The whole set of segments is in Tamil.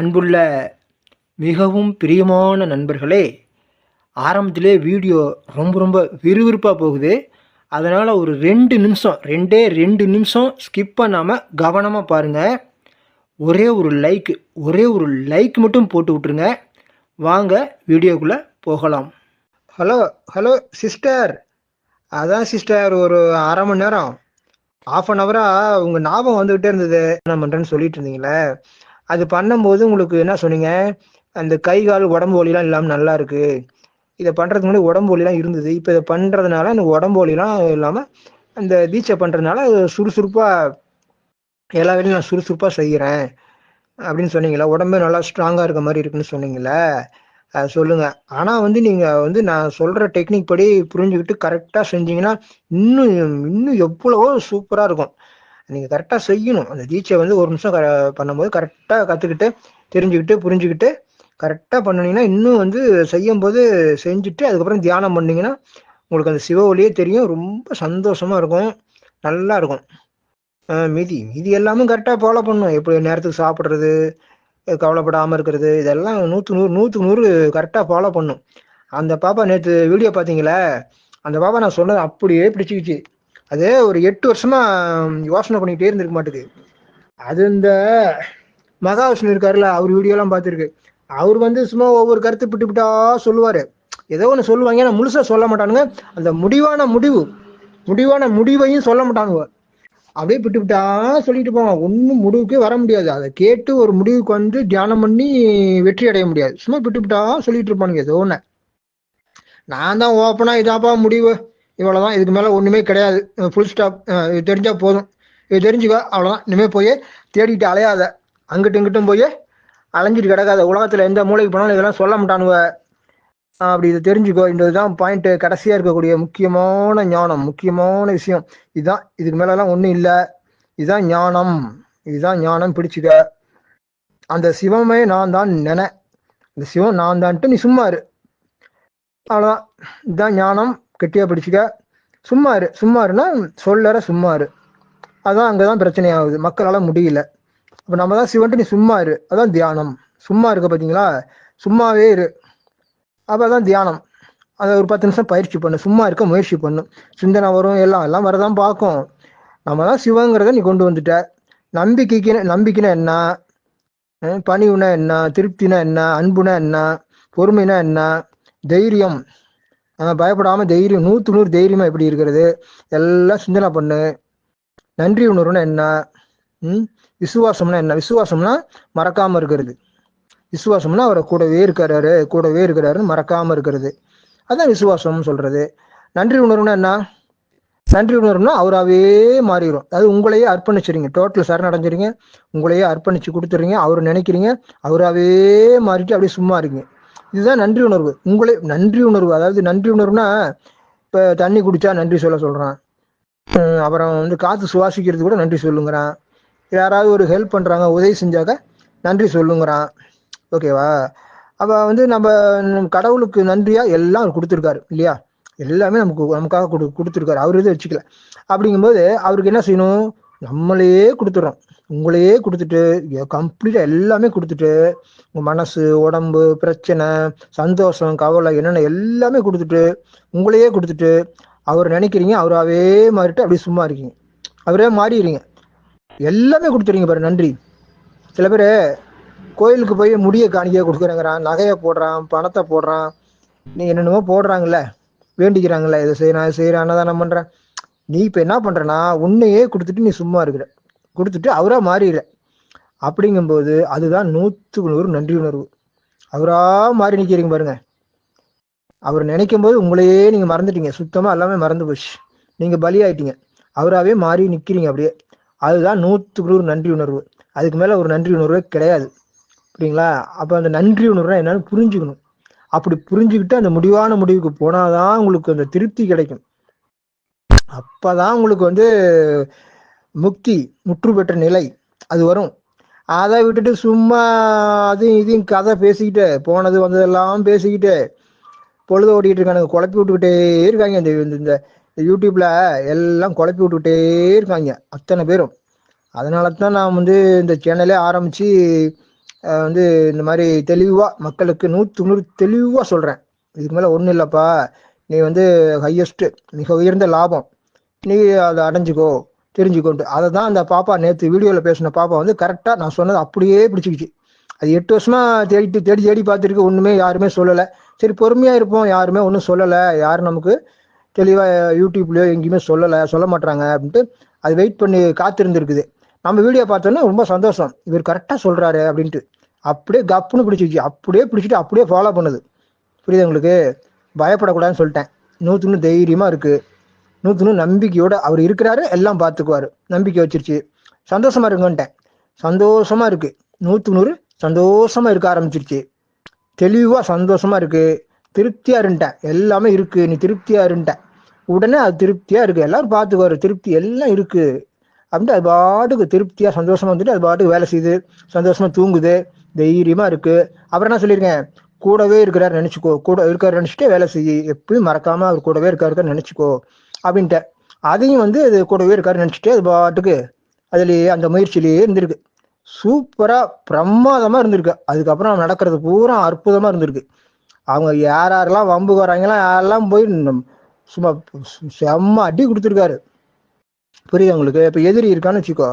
அன்புள்ள மிகவும் பிரியமான நண்பர்களே ஆரம்பத்திலே வீடியோ ரொம்ப ரொம்ப விறுவிறுப்பாக போகுது. அதனால் ஒரு ரெண்டு நிமிஷம் ரெண்டே ரெண்டு நிமிஷம் ஸ்கிப் பண்ணாமல் கவனமாக பாருங்கள் ஒரே ஒரு லைக் ஒரே ஒரு லைக் மட்டும் போட்டு விட்ருங்க வாங்க வீடியோக்குள்ளே போகலாம். ஹலோ ஹலோ சிஸ்டர் அதான் சிஸ்டர் ஒரு அரை மணி நேரம். ஆஃப் அன் ஹவராக உங்கள் ஞாபகம் வந்துக்கிட்டே இருந்தது. என்ன பண்ணுறேன்னு சொல்லிட்டு இருந்தீங்களே? அது பண்ணும்போது உங்களுக்கு என்ன சொன்னீங்க? அந்த கை கால் உடம்பு வலிலாம் இல்லாமல் நல்லா இருக்கு. இதை பண்ணுறதுக்கு முன்னாடி உடம்பு வலிலாம் இருந்தது. இப்போ இதை பண்ணுறதுனால அந்த உடம்பு வலிலாம் இல்லாமல் அந்த தீட்சை பண்ணுறதுனால சுறுசுறுப்பாக எல்லா வேலையும் நான் சுறுசுறுப்பாக செய்கிறேன் அப்படின்னு சொன்னீங்களா உடம்பே நல்லா ஸ்ட்ராங்காக இருக்க மாதிரி இருக்குன்னு சொன்னீங்களே சொல்லுங்க. ஆனால் வந்து நீங்கள் வந்து நான் சொல்கிற டெக்னிக் படி புரிஞ்சுக்கிட்டு கரெக்டாக செஞ்சீங்கன்னா இன்னும் இன்னும் எவ்வளவோ சூப்பராக இருக்கும். நீங்கள் கரெக்டாக செய்யணும். அந்த தீட்சை வந்து ஒரு நிமிஷம் க- பண்ணும்போது கரெக்டாக கற்றுக்கிட்டு தெரிஞ்சுக்கிட்டு புரிஞ்சுக்கிட்டு கரெக்டாக பண்ணினீங்கன்னா இன்னும் வந்து செய்யும்போது செஞ்சுட்டு அதுக்கப்புறம் தியானம் பண்ணீங்கன்னா உங்களுக்கு அந்த சிவ ஒளியே தெரியும். ரொம்ப சந்தோஷமா இருக்கும். நல்லா இருக்கும். மிதி மீதி மீதி எல்லாமே கரெக்டாக ஃபாலோ பண்ணணும். எப்படி நேரத்துக்கு சாப்பிட்றது கவலைப்படாமல் இருக்கிறது இதெல்லாம் நூற்று நூறு நூற்றுக்கு நூறு கரெக்டாக ஃபாலோ பண்ணும் அந்த பாப்பா நேற்று வீடியோ பார்த்தீங்களே அந்த பாப்பா நான் சொன்னது அப்படியே பிடிச்சிக்கிச்சு. அது ஒரு எட்டு வருஷமா யோசனை பண்ணிக்கிட்டே இருந்திருக்க மாட்டுது அது இந்த மகாவிஷ்ணு இருக்காருல்ல அவர் வீடியோலாம் பார்த்துருக்கு. அவர் வந்து சும்மா ஒவ்வொரு கருத்து பிட்டு பிட்டா சொல்லுவார். ஏதோ ஒன்று சொல்லுவாங்க ஏன்னா முழுசாக சொல்ல மாட்டானுங்க. அந்த முடிவான முடிவு முடிவான முடிவையும் சொல்ல மாட்டானுங்க. அப்படியே பிட்டு பிட்டா சொல்லிட்டு போவாங்க. ஒன்றும் முடிவுக்கே வர முடியாது. அதை கேட்டு ஒரு முடிவுக்கு வந்து தியானம் பண்ணி வெற்றி அடைய முடியாது. சும்மா பிட்டு பிட்டா சொல்லிட்டு இருப்பானுங்க ஏதோ ஒன்று நான் தான் ஓப்பனா இதாப்பா முடிவு. இவ்வளவுதான். இதுக்கு மேல ஒண்ணுமே கிடையாது. ஃபுல் ஸ்டாப் இது தெரிஞ்சா போதும். இது தெரிஞ்சுக்கோ அவ்வளவுதான். இனிமே போய் தேடிட்டு அலையாத. அங்கிட்டும் இங்கிட்டும் போய் அலைஞ்சிட்டு கிடக்காத. உலகத்துல எந்த மூலைக்கு போனாலும் இதெல்லாம் சொல்ல மாட்டானுவ. அப்படி இதை தெரிஞ்சுக்கோ. இந்த இதுதான் பாயிண்ட் கடைசியா இருக்கக்கூடிய முக்கியமான ஞானம். முக்கியமான விஷயம். இதுதான். இதுக்கு மேலலாம் ஒண்ணும் இல்லை. இதுதான் ஞானம். இதுதான் ஞானம் பிடிச்சுக்க. அந்த சிவமே நான் தான் நினை. அந்த சிவம் நான் தான்ட்டு நீ சும்மா இரு. அவ்வளோதான் இதுதான் ஞானம். கெட்டியா பிடிச்சிக்க. சும்மா இரு சும்மா இருன்னா சொல்லற சும்மா இரு அதான் அங்கதான் பிரச்சனை ஆகுது மக்களால முடியல. அப்ப நம்ம தான் சிவன்ட்டு நீ சும்மா இரு அதான் தியானம். சும்மா இருக்க பாத்தீங்களா? சும்மாவே இரு. அப்ப அதான் தியானம். அதை ஒரு பத்து நிமிஷம் பயிற்சி பண்ணு. சும்மா இருக்க முயற்சி பண்ணு. சிந்தனை வரும். எல்லாம் எல்லாம் வரதான் பார்க்கும். நம்ம தான் சிவங்கிறத நீ கொண்டு வந்துட்ட. நம்பிக்கைக்கு நம்பிக்கைனா என்ன? பணிவுனா என்ன? திருப்தினா என்ன? அன்புனா என்ன? பொறுமைனா என்ன? தைரியம். நம்ம பயப்படாம தைரியம் நூற்று நூறு தைரியமா எப்படி இருக்கிறது? எல்லாம் சிந்தனை பண்ணு. நன்றி உணர்வுனா என்ன? ம்? விசுவாசம்னா என்ன? விசுவாசம்னா மறக்காம இருக்கிறது. விசுவாசம்னா அவரை கூடவே இருக்காரு கூடவே இருக்கிறாருன்னு மறக்காம இருக்கிறது. அதான் விசுவாசம்னு சொல்றது. நன்றி உணர்வுனா என்ன? நன்றி உணர்வுனா அவராகவே மாறிடும் அது உங்களையே அர்ப்பணிச்சிருங்க. டோட்டல் சரணடைஞ்சிருங்க. உங்களையே அர்ப்பணிச்சு கொடுத்துறீங்க அவர் நினைக்கிறீங்க. அவராவே மாறிட்டு அப்படியே சும்மா இருக்கீங்க இதுதான் நன்றி உணர்வு. உங்களே நன்றி உணர்வு. அதாவது நன்றி உணர்வுனா இப்போ தண்ணி குடிச்சா நன்றி சொல்ல சொல்கிறான் அப்புறம் வந்து காற்று சுவாசிக்கிறது கூட நன்றி சொல்லுங்கிறான். யாராவது ஒரு ஹெல்ப் பண்ணுறாங்க உதவி செஞ்சாக்க நன்றி சொல்லுங்கிறான். ஓகேவா அப்போ வந்து நம்ம கடவுளுக்கு நன்றியாக எல்லாம் அவர் கொடுத்துருக்காரு இல்லையா? எல்லாமே நமக்கு நமக்காக கொடு கொடுத்துருக்காரு. அவர் இது வச்சுக்கல. அப்படிங்கும்போது அவருக்கு என்ன செய்யணும்? நம்மளையே கொடுத்துட்றோம். உங்களையே கொடுத்துட்டு கம்ப்ளீட்டாக எல்லாமே கொடுத்துட்டு உங்கள் மனசு உடம்பு பிரச்சனை சந்தோஷம் கவலை என்னென்ன எல்லாமே கொடுத்துட்டு உங்களையே கொடுத்துட்டு அவர் நினைக்கிறீங்க அவராகவே மாறிட்டு அப்படியே சும்மா இருக்கீங்க. அவரே மாறிடுறீங்க. எல்லாமே கொடுத்துறீங்க பாரு நன்றி. சில பேர் கோயிலுக்கு போய் முடிய காணிக்கையாக கொடுக்குறேங்கிறான் நகையை போடுறான் பணத்தை போடுறான். நீ என்னென்னமோ போடுறாங்கல்ல வேண்டிக்கிறாங்களே இதை செய்யறான் இதை செய்யறான் அன்னதானம் பண்ணுறேன் நீ இப்ப என்ன பண்றனா உன்னையே கொடுத்துட்டு நீ சும்மா இருக்கிற. கொடுத்துட்டு அவரா மாறிடுற அப்படிங்கும்போது அதுதான் நூற்றுக்கு நூறு நன்றி உணர்வு. அவரா மாறி நிற்கிறீங்க பாருங்க. அவர் நினைக்கும் போது உங்களையே நீங்க மறந்துட்டீங்க. சுத்தமா எல்லாமே மறந்து போச்சு. நீங்க பலியாயிட்டீங்க. அவராகவே மாறி நிக்கிறீங்க அப்படியே. அதுதான் நூற்றுக்கு நூறு நன்றி உணர்வு. அதுக்கு மேல ஒரு நன்றி உணர்வே கிடையாது. புரியுங்களா? அப்ப அந்த நன்றி உணர்வுனா என்னன்னு புரிஞ்சுக்கணும். அப்படி புரிஞ்சுக்கிட்டு அந்த முடிவான முடிவுக்கு போனாதான் உங்களுக்கு அந்த திருப்தி கிடைக்கும். அப்பதான் உங்களுக்கு வந்து முக்தி முற்று பெற்ற நிலை அது வரும். அதை விட்டுட்டு சும்மா அதையும் இதையும் கதை பேசிக்கிட்டு போனது வந்ததெல்லாம் பேசிக்கிட்டு பொழுது ஓடிக்கிட்டு இருக்கானுங்க. குழப்பி விட்டுக்கிட்டே இருக்காங்க. இந்த இந்த- இந்த யூடியூப்ல எல்லாம் குழப்பி விட்டுக்கிட்டே இருக்காங்க அத்தனை பேரும். அதனால தான் நான் வந்து இந்த சேனலே ஆரம்பித்து வந்து இந்த மாதிரி தெளிவாக மக்களுக்கு நூற்று நூறு தெளிவாக சொல்கிறேன் இதுக்கு மேலே ஒன்றும் இல்லைப்பா. நீ வந்து ஹையஸ்ட்டு மிக உயர்ந்த லாபம். நீ அதை அடைஞ்சுக்கோ தெரிஞ்சுக்கோன்ட்டு. அதை தான் அந்த பாப்பா நேற்று வீடியோவில் பேசின பாப்பா வந்து கரெக்டாக நான் சொன்னது அப்படியே பிடிச்சிக்கிச்சு. அது எட்டு வருஷமா தேடிட்டு தேடி தேடி பார்த்துருக்கு. ஒன்றுமே யாருமே சொல்லலை. சரி பொறுமையாக இருப்போம். யாருமே ஒன்றும் சொல்லலை. யாரும் நமக்கு தெளிவாக யூடியூப்லேயோ எங்கேயுமே சொல்லலை சொல்ல மாட்டாங்க அப்படின்ட்டு அது வெயிட் பண்ணி காத்திருந்துருக்குது. நம்ம வீடியோ பார்த்தோன்னா ரொம்ப சந்தோஷம். இவர் கரெக்டாக சொல்கிறாரு அப்படின்ட்டு. அப்படியே கப்புன்னு பிடிச்சிச்சு அப்படியே பிடிச்சிட்டு அப்படியே ஃபாலோ பண்ணுது. புரியுது உங்களுக்கு? பயப்படக்கூடாதுன்னு சொல்லிட்டேன். நூற்றுன்னு தைரியமாக இருக்குது நூற்றுன்னு நம்பிக்கையோட அவர் இருக்கிறாரு எல்லாம் பார்த்துக்குவாரு. நம்பிக்கை வச்சிருச்சு. சந்தோஷமா இருங்கன்ட்டேன் சந்தோஷமா இருக்கு. நூற்று நூறு சந்தோஷமா இருக்க ஆரம்பிச்சிருச்சு. தெளிவாக சந்தோஷமா இருக்கு. திருப்தியா இருந்துட்டேன். எல்லாமே இருக்கு. நீ திருப்தியா இருந்துட்டேன். உடனே அது திருப்தியா இருக்கு. எல்லாரும் பார்த்துக்குவாரு. திருப்தி எல்லாம் இருக்கு. அப்படின்ட்டு அது பாட்டுக்கு திருப்தியா சந்தோஷமா வந்துட்டு அது பாட்டுக்கு வேலை செய்யுது. சந்தோஷமா தூங்குது. தைரியமா இருக்கு. அப்புறம் என்ன சொல்லியிருக்கேன்? கூடவே இருக்கிறாரு நினைச்சுக்கோ. கூட இருக்காரு நினைச்சிட்டே வேலை செய்யு எப்பயும் மறக்காம அவர் கூடவே இருக்காரு நினைச்சுக்கோ. அப்படின்ட்டு. அதையும் வந்து அது கூடவே இருக்காரு நினச்சிட்டு அது பாட்டுக்கு அதுலேயே அந்த முயற்சியிலேயே இருந்திருக்கு. சூப்பராக பிரமாதமாக இருந்திருக்கு. அதுக்கப்புறம் நடக்கிறது பூரா அற்புதமாக இருந்திருக்கு. அவங்க யார் யாரெல்லாம் வம்பு வராங்களாம் யாரெல்லாம் போய் சும்மா செம்ம அடி கொடுத்துருக்காரு. புரியுது உங்களுக்கு? இப்போ எதிரி இருக்கான்னு வச்சுக்கோ.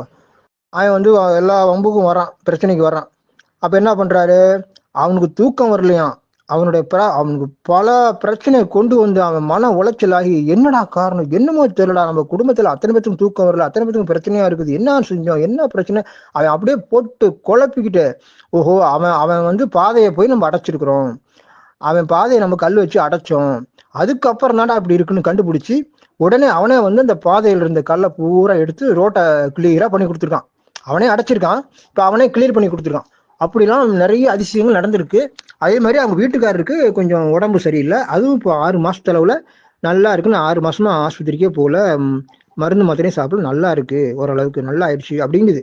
அவன் வந்து எல்லா வம்புக்கும் வரான் பிரச்சனைக்கு வரான் அப்போ என்ன பண்ணுறாரு அவனுக்கு தூக்கம் வரலையாம். அவனுடைய அவனுக்கு பல பிரச்சனையை கொண்டு வந்து அவன் மன உளைச்சலாகி என்னடா காரணம்? என்னமோ தெரியலடா நம்ம குடும்பத்துல அத்தனை பேத்துக்கும் தூக்கம் வரல அத்தனை பேத்துக்கும் பிரச்சனையா இருக்குது என்ன செஞ்சோம்? என்ன பிரச்சனை? அவன் அப்படியே போட்டு குழப்பிக்கிட்டு ஓஹோ அவன் அவன் வந்து பாதையை போய் நம்ம அடைச்சிருக்கிறோம். அவன் பாதையை நம்ம கல் வச்சு அடைச்சோம். அதுக்கப்புறம் தான்டா அப்படி இருக்குன்னு கண்டுபிடிச்சி உடனே அவனே வந்து அந்த பாதையில இருந்த கல்லை பூரா எடுத்து ரோட்டை கிளியரா பண்ணி கொடுத்துருக்கான். அவனே அடைச்சிருக்கான். இப்போ அவனே கிளியர் பண்ணி கொடுத்துருக்கான். அப்படிலாம் நிறைய அதிசயங்கள் நடந்திருக்கு. அதே மாதிரி அவங்க வீட்டுக்காரருக்கு கொஞ்சம் உடம்பு சரியில்லை. அதுவும் இப்போ ஆறு மாசத்து அளவுல நல்லா இருக்குன்னு ஆறு மாசமா ஆஸ்பத்திரிக்கே போல மருந்து மாத்திரையும் சாப்பிட நல்லா இருக்கு. ஓரளவுக்கு நல்லா ஆயிடுச்சு அப்படிங்குது.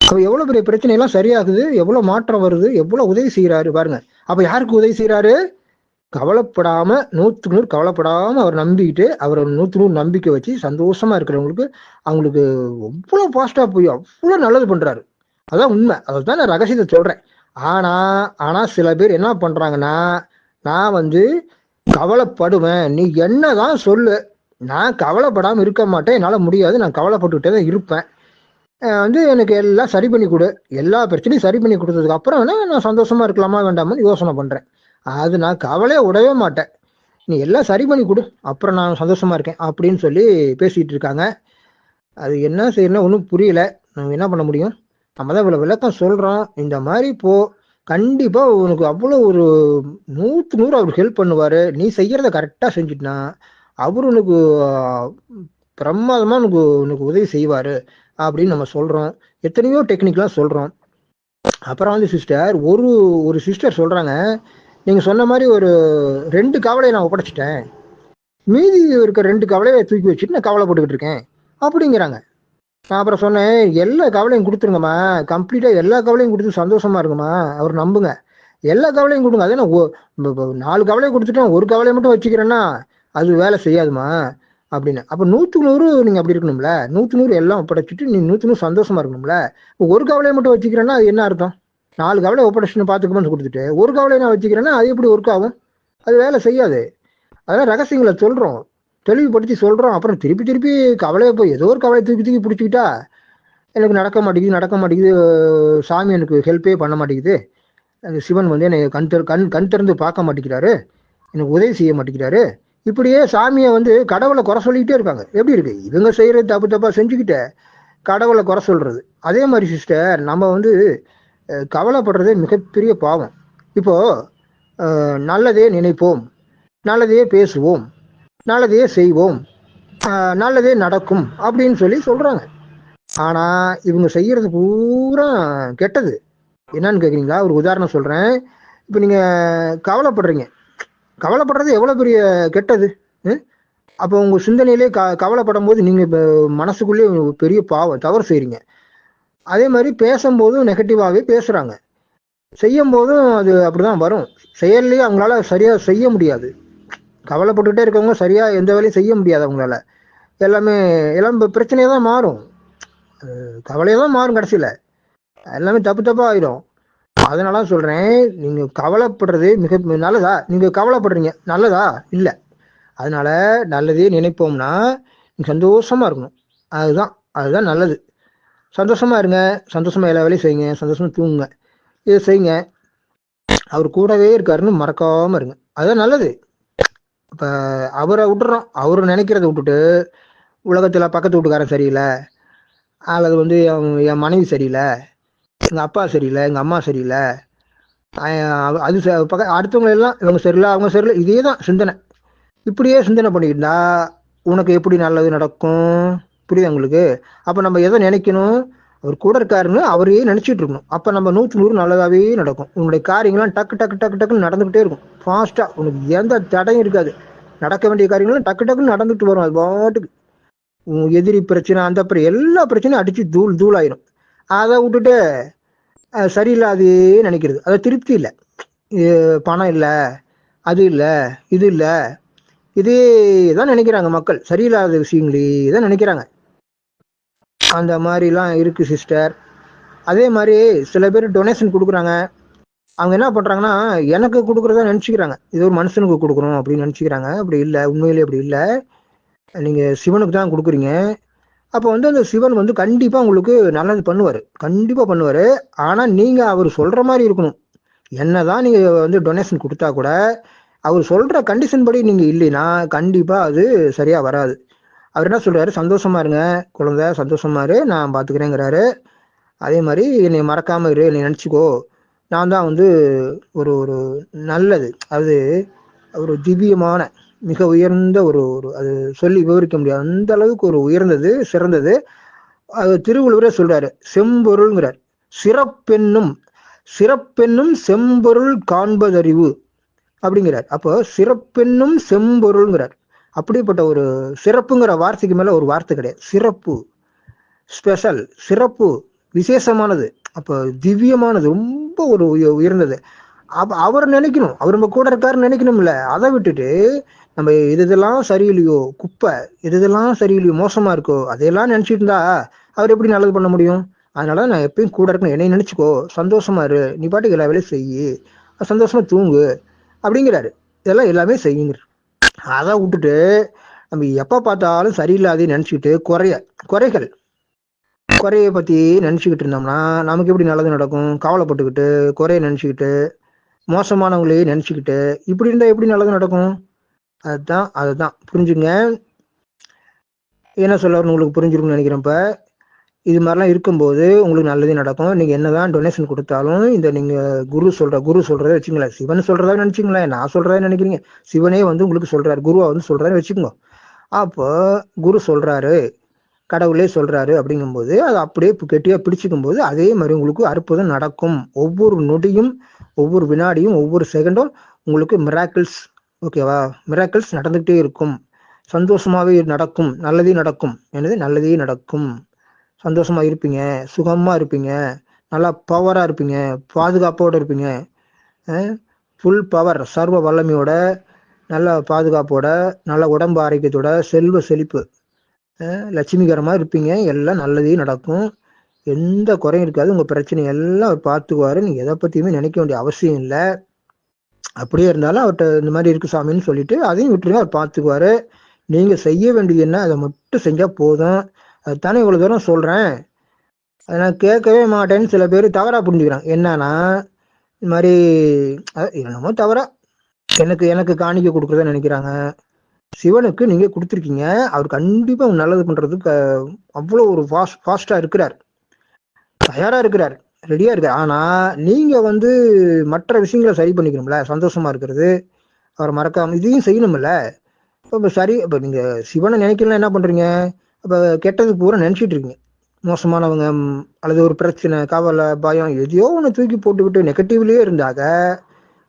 அப்ப எவ்வளவு பெரிய பிரச்சனை எல்லாம் சரியாகுது? எவ்வளவு மாற்றம் வருது? எவ்வளவு உதவி செய்யறாரு பாருங்க. அப்ப யாருக்கு உதவி செய்யறாரு கவலைப்படாம நூற்றுக்கு நூறு கவலைப்படாம அவர் நம்பிக்கிட்டு அவர் நூற்று நூறு நம்பிக்கை வச்சு சந்தோஷமா இருக்கிறவங்களுக்கு அவங்களுக்கு அவ்வளவு பாஸ்டா போய் அவ்வளவு நல்லது பண்றாரு. அதான் உண்மை. அதுதான் நான் ரகசியத்தை சொல்றேன். ஆனா ஆனா சில பேர் என்ன பண்றாங்கன்னா நான் வந்து கவலைப்படுவேன். நீ என்னதான் சொல்லு. நான் கவலைப்படாமல் இருக்க மாட்டேன். என்னால் முடியாது. நான் கவலைப்பட்டுக்கிட்டே தான் இருப்பேன். வந்து எனக்கு எல்லாம் சரி பண்ணி கொடு. எல்லா பிரச்சனையும் சரி பண்ணி கொடுத்ததுக்கு அப்புறம் வேணா நான் சந்தோஷமா இருக்கலாமா வேண்டாமான்னு யோசனை பண்றேன். அது நான் கவலையே விடவே மாட்டேன். நீ எல்லாம் சரி பண்ணி கொடு. அப்புறம் நான் சந்தோஷமா இருக்கேன் அப்படின்னு சொல்லி பேசிட்டு இருக்காங்க. அது என்ன செய்யணும் ஒன்றும் புரியல. நம்ம என்ன பண்ண முடியும்? நம்ம தான் இவ்வளோ விளக்கம் சொல்றோம். இந்த மாதிரி போ கண்டிப்பா உனக்கு அவ்வளோ ஒரு நூற்று நூறு அவர் ஹெல்ப் பண்ணுவாரு. நீ செய்யறத கரெக்டாக செஞ்சுட்டினா அவர் உனக்கு பிரமாதமாக பிரமாதமா உனக்கு உனக்கு உதவி செய்வாரு அப்படின்னு நம்ம சொல்றோம். எத்தனையோ டெக்னிக்லாம் சொல்றோம். அப்புறம் வந்து சிஸ்டர் ஒரு ஒரு சிஸ்டர் சொல்றாங்க. நீங்க சொன்ன மாதிரி ஒரு ரெண்டு கவலையை நான் ஒப்படைச்சிட்டேன். மீதி இருக்க ரெண்டு கவலையை தூக்கி வச்சுட்டு நான் கவலை போட்டுக்கிட்டு இருக்கேன். அப்படிங்கிறாங்க. நான் அப்புறம் சொன்னேன் எல்லா கவலையும் கொடுத்துருங்கம்மா. கம்ப்ளீட்டாக எல்லா கவலையும் கொடுத்து சந்தோஷமா இருக்குமா அவர் நம்புங்க. எல்லா கவலையும் கொடுங்க. அதே நான் நாலு கவலையை கொடுத்துட்டேன் ஒரு கவலையை மட்டும் வச்சுக்கிறேன்னா அது வேலை செய்யாதுமா அப்படின்னு. அப்போ நூற்றுக்கு நூறு நீங்கள் அப்படி இருக்கணும்ல. நூற்று நூறு எல்லாம் ஒப்படைச்சிட்டு நீ நூற்று நூறு சந்தோஷமா இருக்கணும்ல. ஒரு கவலையை மட்டும் வச்சுக்கிறேன்னா அது என்ன அர்த்தம்? நாலு கவலை ஒப்படைச்சுன்னு பார்த்துக்கணும்னு கொடுத்துட்டு ஒரு கவலையை நான் வச்சுக்கிறேன்னா அது எப்படி ஒர்க் ஆகும்? அது வேலை செய்யாது. அதெல்லாம் ரகசியங்களை சொல்கிறோம் தெளிவுபடுத்தி சொல்கிறோம் அப்புறம் திருப்பி திருப்பி கவலையை போய் ஏதோ ஒரு கவலையை தூக்கி தூக்கி பிடிச்சிக்கிட்டா எனக்கு நடக்க மாட்டேங்குது நடக்க மாட்டேங்குது. சாமி எனக்கு ஹெல்ப்பே பண்ண மாட்டேங்குது. அந்த சிவன் வந்து என்னை கண் திற கண் கண் திறந்து பார்க்க மாட்டேங்கிறாரு. எனக்கு உதவி செய்ய மாட்டேங்கிறாரு. இப்படியே சாமியை வந்து கடவுளை குறை சொல்லிக்கிட்டே இருக்காங்க. எப்படி இருக்கு? இவங்க செய்யறது தப்பு தப்பாக செஞ்சுக்கிட்ட கடவுளை குறை சொல்கிறது அதே மாதிரி சிஸ்டர் நம்ம வந்து கவலைப்படுறதே மிகப்பெரிய பாவம். இப்போது நல்லதே நினைப்போம். நல்லதையே பேசுவோம். நல்லதையே செய்வோம் நல்லதே நடக்கும் அப்படின்னு சொல்லி சொல்றாங்க. ஆனா இவங்க செய்யறது பூரா கெட்டது. என்னன்னு கேக்குறீங்களா? ஒரு உதாரணம் சொல்றேன். இப்போ நீங்க கவலைப்படுறீங்க. கவலைப்படுறது எவ்வளவு பெரிய கெட்டது? ம்? அப்போ உங்க சிந்தனையிலே க கவலைப்படும் போது நீங்க இப்போ மனசுக்குள்ளே ஒரு பெரிய பாவம் தவறு செய்றீங்க. அதே மாதிரி பேசும்போதும் நெகட்டிவாகவே பேசுறாங்க. செய்யும் போதும் அது அப்படிதான் வரும். செயல்லையே அவங்களால சரியா செய்ய முடியாது. கவலைப்பட்டுக்கிட்டே இருக்கவங்க சரியாக எந்த வேலையும் செய்ய முடியாது அவங்களால. எல்லாமே எல்லாம் இப்போ பிரச்சனையாக தான் மாறும். கவலையாக தான் மாறும் கடைசியில். எல்லாமே தப்பு தப்பாக ஆயிரும். அதனால சொல்கிறேன் நீங்கள் கவலைப்படுறது மிக நல்லதா? நீங்கள் கவலைப்படுறீங்க நல்லதா? இல்லை. அதனால நல்லதே நினைப்போம்னா சந்தோஷமாக இருக்கணும். அதுதான் அதுதான் நல்லது. சந்தோஷமாக இருங்க சந்தோஷமா எல்லா வேலையும் செய்யுங்க சந்தோஷமாக தூங்குங்க. இதை செய்யுங்க. அவர் கூடவே இருக்காருன்னு மறக்காமல் இருங்க. அதுதான் நல்லது. இப்போ அவரை விட்டுறோம். அவர் நினைக்கிறத விட்டுட்டு உலகத்தில் பக்கத்து வீட்டுக்காரன் சரியில்லை. அல்லது வந்து அவங்க என் மனைவி சரியில்லை. எங்கள் அப்பா சரியில்லை. எங்கள் அம்மா சரியில்லை. அது ச- பக்க அடுத்தவங்க எல்லாம் இவங்க சரியில்லை அவங்க சரியில்லை. இதே தான் சிந்தனை. இப்படியே சிந்தனை பண்ணிக்கிட்டா உனக்கு எப்படி நல்லது நடக்கும்? புரியுது உங்களுக்கு? அப்போ நம்ம எதை நினைக்கணும்? அவர் கூட இருக்காருன்னு அவரையே நினைச்சிட்டு இருக்கணும். அப்போ நம்ம நூற்று நூறு நல்லதாகவே நடக்கும். உன்னுடைய காரியங்கள்லாம் டக்கு டக்கு டக்கு டக்குன்னு நடந்துக்கிட்டே இருக்கும். ஃபாஸ்ட்டாக உனக்கு எந்த தடையும் இருக்காது. நடக்க வேண்டிய காரியங்களும் டக்கு டக்குன்னு நடந்துட்டு வரும். அது பாட்டுக்கு. உன் எதிரி பிரச்சனை அந்த பிரச்சனை எல்லா பிரச்சனையும் அடிச்சு தூள் தூள் ஆயிரும் அதை விட்டுட்டு சரியில்லாதே நினைக்கிறது. அதை திருப்தி இல்லை. பணம் இல்லை. அது இல்லை. இது இல்லை. இதே தான் நினைக்கிறாங்க மக்கள். சரியில்லாத விஷயங்களே தான் நினைக்கிறாங்க. அந்த மாதிரிலாம் இருக்கு சிஸ்டர் அதே மாதிரி சில பேர் டொனேஷன் கொடுக்குறாங்க. அவங்க என்ன பண்ணுறாங்கன்னா எனக்கு கொடுக்குறதா நினச்சிக்கிறாங்க. இது ஒரு மனுஷனுக்கு கொடுக்குறோம் அப்படின்னு நினச்சிக்கிறாங்க. அப்படி இல்லை உண்மையிலே அப்படி இல்லை. நீங்கள் சிவனுக்கு தான் கொடுக்குறீங்க. அப்போ வந்து அந்த சிவன் வந்து கண்டிப்பாக உங்களுக்கு நல்லது பண்ணுவார். கண்டிப்பாக பண்ணுவார். ஆனால் நீங்கள் அவர் சொல்கிற மாதிரி இருக்கணும். என்ன தான் நீங்கள் வந்து டொனேஷன் கொடுத்தா கூட அவர் சொல்கிற கண்டிஷன் படி நீங்கள் இல்லைன்னா கண்டிப்பாக அது சரியாக வராது. அவர் என்ன சொல்கிறாரு சந்தோஷமா இருங்க குழந்தை சந்தோஷமா இரு நான் பார்த்துக்கிறேங்கிறாரு அதே மாதிரி என்னை மறக்காம இரு என்னை நினச்சிக்கோ. நான் தான் வந்து ஒரு ஒரு நல்லது. அது ஒரு திவ்யமான மிக உயர்ந்த ஒரு ஒரு அது சொல்லி விவரிக்க முடியாது. அந்த அளவுக்கு ஒரு உயர்ந்தது சிறந்தது. அது திருவள்ளுவரே சொல்றாரு செம்பொருள்ங்கிறார். சிறப்பெண்ணும் சிறப்பெண்ணும் செம்பொருள் காண்பதறிவு. அப்படிங்கிறார். அப்போ சிறப்பெண்ணும் செம்பொருள்ங்கிறார். அப்படிப்பட்ட ஒரு சிறப்புங்கிற வார்த்தைக்கு மேல ஒரு வார்த்தை கிடையாது. சிறப்பு. ஸ்பெஷல். சிறப்பு. விசேஷமானது. அப்போ திவ்யமானது. ரொம்ப ஒரு உயர்ந்தது. அப்ப அவர் நினைக்கணும். அவர் நம்ம கூட இருக்காருன்னு நினைக்கணும்ல. அதை விட்டுட்டு நம்ம இது இதெல்லாம் சரியில்லையோ? குப்பை. இது இதெல்லாம் சரியில்லையோ? மோசமா இருக்கோ? அதையெல்லாம் நினைச்சிட்டு இருந்தா அவர் எப்படி நல்லது பண்ண முடியும்? அதனால நான் எப்பயும் கூட இருக்கணும். என்னை நினைச்சுக்கோ. சந்தோஷமா இரு. நீ பாட்டுக்கு எல்லா வேலையும் செய்யு. சந்தோஷமா தூங்கு. அப்படிங்கிறாரு. இதெல்லாம் எல்லாமே செய்யுங்கிறார். அதை விட்டுட்டு நம்ம எப்போ பார்த்தாலும் சரியில்லாதே நினச்சிக்கிட்டு குறைய குறைகள். குறைய பற்றி நினச்சிக்கிட்டு இருந்தோம்னா நமக்கு எப்படி நல்லது நடக்கும்? கவலைப்பட்டுக்கிட்டு குறைய நினச்சிக்கிட்டு மோசமானவங்களையே நினச்சிக்கிட்டு இப்படி இருந்தால் எப்படி நல்லது நடக்கும்? அதுதான் அதுதான். புரிஞ்சுங்க? என்ன சொல்ல உங்களுக்கு புரிஞ்சிருக்கும்னு நினைக்கிறேன் இது மாதிரிலாம் இருக்கும்போது உங்களுக்கு நல்லதே நடக்கும். நீங்க என்னதான் டொனேஷன் கொடுத்தாலும் இந்த நீங்க குரு சொல்ற குரு சொல்கிறத வச்சுங்களேன் சிவன் சொல்றதா நினைச்சுங்களேன் நான் சொல்றதா நினைக்கிறீங்க. சிவனே வந்து உங்களுக்கு சொல்றாரு. குருவா வந்து சொல்றாரு வச்சுக்கோங்க. அப்போ குரு சொல்றாரு கடவுளே சொல்றாரு அப்படிங்கும்போது அதை அப்படியே பு- கெட்டியா பிடிச்சிக்கும் போது அதே மாதிரி உங்களுக்கு அற்புதம் நடக்கும். ஒவ்வொரு நொடியும் ஒவ்வொரு வினாடியும் ஒவ்வொரு செகண்டும் உங்களுக்கு மிராக்கிள்ஸ் ஓகேவா மிராக்கிள்ஸ் நடந்துகிட்டே இருக்கும். சந்தோஷமாவே நடக்கும். நல்லதே நடக்கும். எனது நல்லதே நடக்கும். சந்தோஷமா இருப்பீங்க சுகமா இருப்பீங்க நல்லா பவரா இருப்பீங்க பாதுகாப்போட இருப்பீங்க. ஃபுல் பவர் சர்வ வல்லமையோட நல்ல பாதுகாப்போட நல்ல உடம்பு ஆரோக்கியத்தோட செல்வ செழிப்பு. லட்சுமிகரமாக இருப்பீங்க எல்லாம் நல்லதையும் நடக்கும். எந்த குறையும் இருக்காது உங்கள் பிரச்சனை எல்லாம் அவர் பார்த்துக்குவாரு. நீங்கள் எதை பற்றியுமே நினைக்க வேண்டிய அவசியம் இல்லை. அப்படியே இருந்தாலும் அவர்கிட்ட இந்த மாதிரி இருக்கு சாமின்னு சொல்லிட்டு அதையும் விட்டுருங்க அவர் பார்த்துக்குவாரு. நீங்கள் செய்ய வேண்டியது என்ன அதை மட்டும் செஞ்சால் போதும். அதுதானே இவ்வளவு தூரம் சொல்றேன்? அதை நான் கேட்கவே மாட்டேன்னு சில பேர் தவறா புரிஞ்சுக்கிறாங்க. என்னன்னா இந்த மாதிரி என்னமோ தவறா. எனக்கு எனக்கு காணிக்க கொடுக்குறதா நினைக்கிறாங்க. சிவனுக்கு நீங்க கொடுத்துருக்கீங்க. அவர் கண்டிப்பா நல்லது பண்றதுக்கு அவ்வளோ ஒரு ஃபாஸ்ட் ஃபாஸ்டா இருக்கிறார். தயாரா இருக்கிறார். ரெடியா இருக்கார். ஆனா நீங்க வந்து மற்ற விஷயங்களை சரி பண்ணிக்கணும்ல. சந்தோஷமா இருக்கிறது. அவரை மறக்காம இதையும் செய்யணும்ல. இப்போ சரி இப்போ நீங்க சிவனை நினைக்கலாம் என்ன பண்றீங்க? இப்போ கெட்டது பூரா நினச்சிட்டு இருக்கீங்க. மோசமானவங்க அல்லது ஒரு பிரச்சனை கவலை பயம் எதையோ ஒன்று தூக்கி போட்டுக்கிட்டு நெகட்டிவ்லேயே இருந்தாக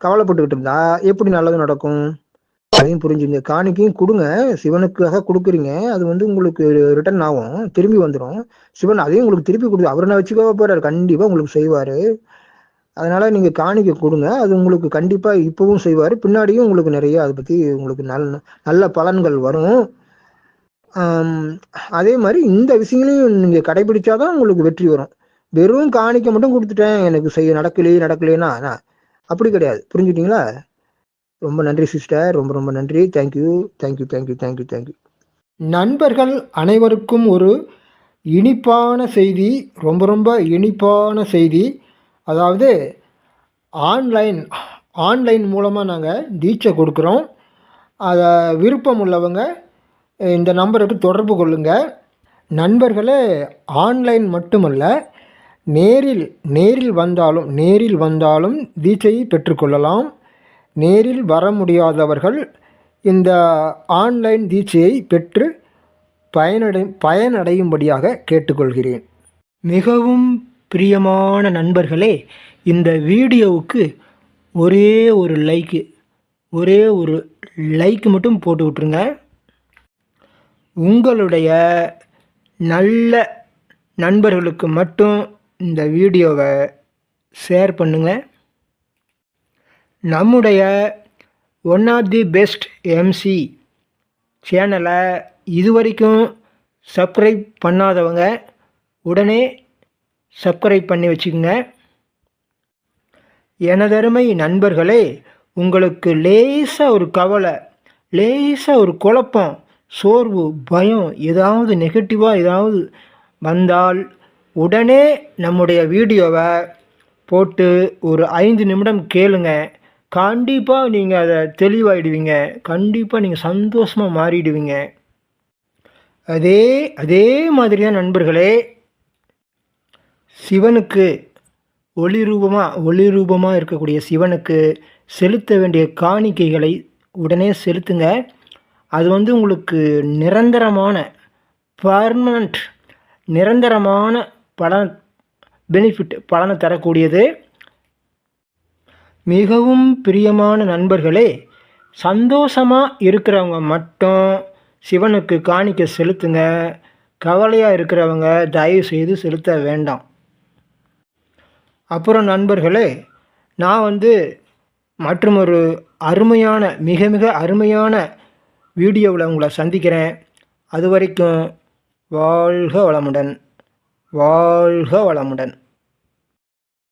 கவலைப்பட்டுக்கிட்டு இருந்தா எப்படி நல்லது நடக்கும்? அதையும் புரிஞ்சுங்க. காணிக்கையும் கொடுங்க. சிவனுக்காக கொடுக்குறீங்க. அது வந்து உங்களுக்கு ரிட்டர்ன் ஆகும். திரும்பி வந்துடும் சிவன் அதையும் உங்களுக்கு திருப்பி கொடுத்து அவர் என்ன வச்சுக்கோ போறாரு? கண்டிப்பாக உங்களுக்கு செய்வார். அதனால நீங்கள் காணிக்கை கொடுங்க. அது உங்களுக்கு கண்டிப்பாக இப்பவும் செய்வார். பின்னாடியும் உங்களுக்கு நிறைய அதை பற்றி உங்களுக்கு நல் நல்ல பலன்கள் வரும். அதே மாதிரி இந்த விஷயங்களையும் நீங்கள் கடைபிடிச்சாதான் உங்களுக்கு வெற்றி வரும். வெறும் காணிக்க மட்டும் கொடுத்துட்டேன் எனக்கு செய்ய நடக்கலையே நடக்கலைன்னா நான் அப்படி கிடையாது. புரிஞ்சுட்டீங்களா? ரொம்ப நன்றி சிஸ்டர் ரொம்ப ரொம்ப நன்றி. Thank you thank you thank you thank you thank you நண்பர்கள் அனைவருக்கும் ஒரு இனிப்பான செய்தி ரொம்ப ரொம்ப இனிப்பான செய்தி. அதாவது ஆன்லைன் ஆன்லைன் மூலமாக நாங்கள் தீட்சை கொடுக்குறோம். அதை விருப்பம் உள்ளவங்க இந்த நம்பருக்கு தொடர்பு கொள்ளுங்கள் நண்பர்களே ஆன்லைன் மட்டுமல்ல நேரில் நேரில் வந்தாலும் நேரில் வந்தாலும் வீச்சையை பெற்றுக்கொள்ளலாம் நேரில் வர முடியாதவர்கள் இந்த ஆன்லைன் தீட்சையை பெற்று பயனடை பயனடையும்படியாக கேட்டுக்கொள்கிறேன். மிகவும் பிரியமான நண்பர்களே இந்த வீடியோவுக்கு ஒரே ஒரு லைக்கு ஒரே ஒரு லைக் மட்டும் போட்டு விட்ருங்க உங்களுடைய நல்ல நண்பர்களுக்கு மட்டும் இந்த வீடியோவை ஷேர் பண்ணுங்கள் நம்முடைய one of the best MC சேனலை இதுவரைக்கும் சப்ஸ்கிரைப் பண்ணாதவங்க உடனே சப்ஸ்கிரைப் பண்ணி வச்சுக்கோங்க. எனதருமை நண்பர்களே உங்களுக்கு லேசாக ஒரு கவலை லேசாக ஒரு குழப்பம் சோர்வு பயம் ஏதாவது நெகட்டிவாக ஏதாவது வந்தால் உடனே நம்முடைய வீடியோவை போட்டு ஒரு ஐந்து நிமிடம் கேளுங்க. கண்டிப்பாக நீங்கள் அதை தெளிவாயிடுவீங்க. கண்டிப்பாக நீங்கள் சந்தோஷமாக மாறிடுவீங்க. அதே அதே மாதிரி தான் நண்பர்களே சிவனுக்கு ஒளி ரூபமாக ஒளி ரூபமாக இருக்கக்கூடிய சிவனுக்கு செலுத்த வேண்டிய காணிக்கைகளை உடனே செலுத்துங்க. அது வந்து உங்களுக்கு நிரந்தரமான பர்மனண்ட் நிரந்தரமான பலன் பெனிஃபிட் பலனை தரக்கூடியது. மிகவும் பிரியமான நண்பர்களே சந்தோஷமாக இருக்கிறவங்க மட்டும் சிவனுக்கு காணிக்க செலுத்துங்க. கவலையாக இருக்கிறவங்க தயவு செய்து செலுத்த வேண்டாம். அப்புறம் நண்பர்களே நான் வந்து மற்றும் ஒரு அருமையான மிக மிக அருமையான வீடியோவில் உங்களை சந்திக்கிறேன். அது வரைக்கும் வாழ்க வளமுடன். வாழ்க வளமுடன்.